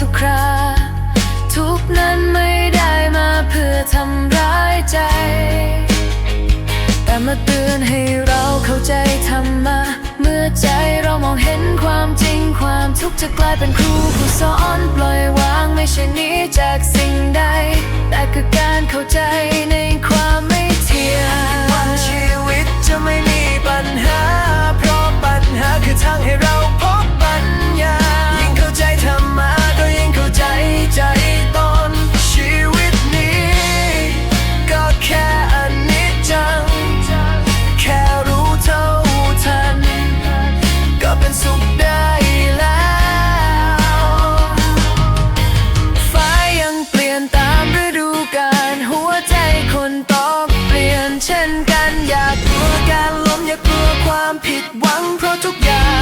ทุกครา ทุกนั้นไม่ได้มาเพื่อทำร้ายใจ แต่มาเตือนให้เราเข้าใจธรรมะ เมื่อใจเรามองเห็นความจริงความทุกข์จะกลายเป็นครูผู้สอนปล่อยวาง คนต้องเปลี่ยนเช่นกัน อย่ากลัวการล้มอย่ากลัวความผิดหวังเพราะทุกอย่าง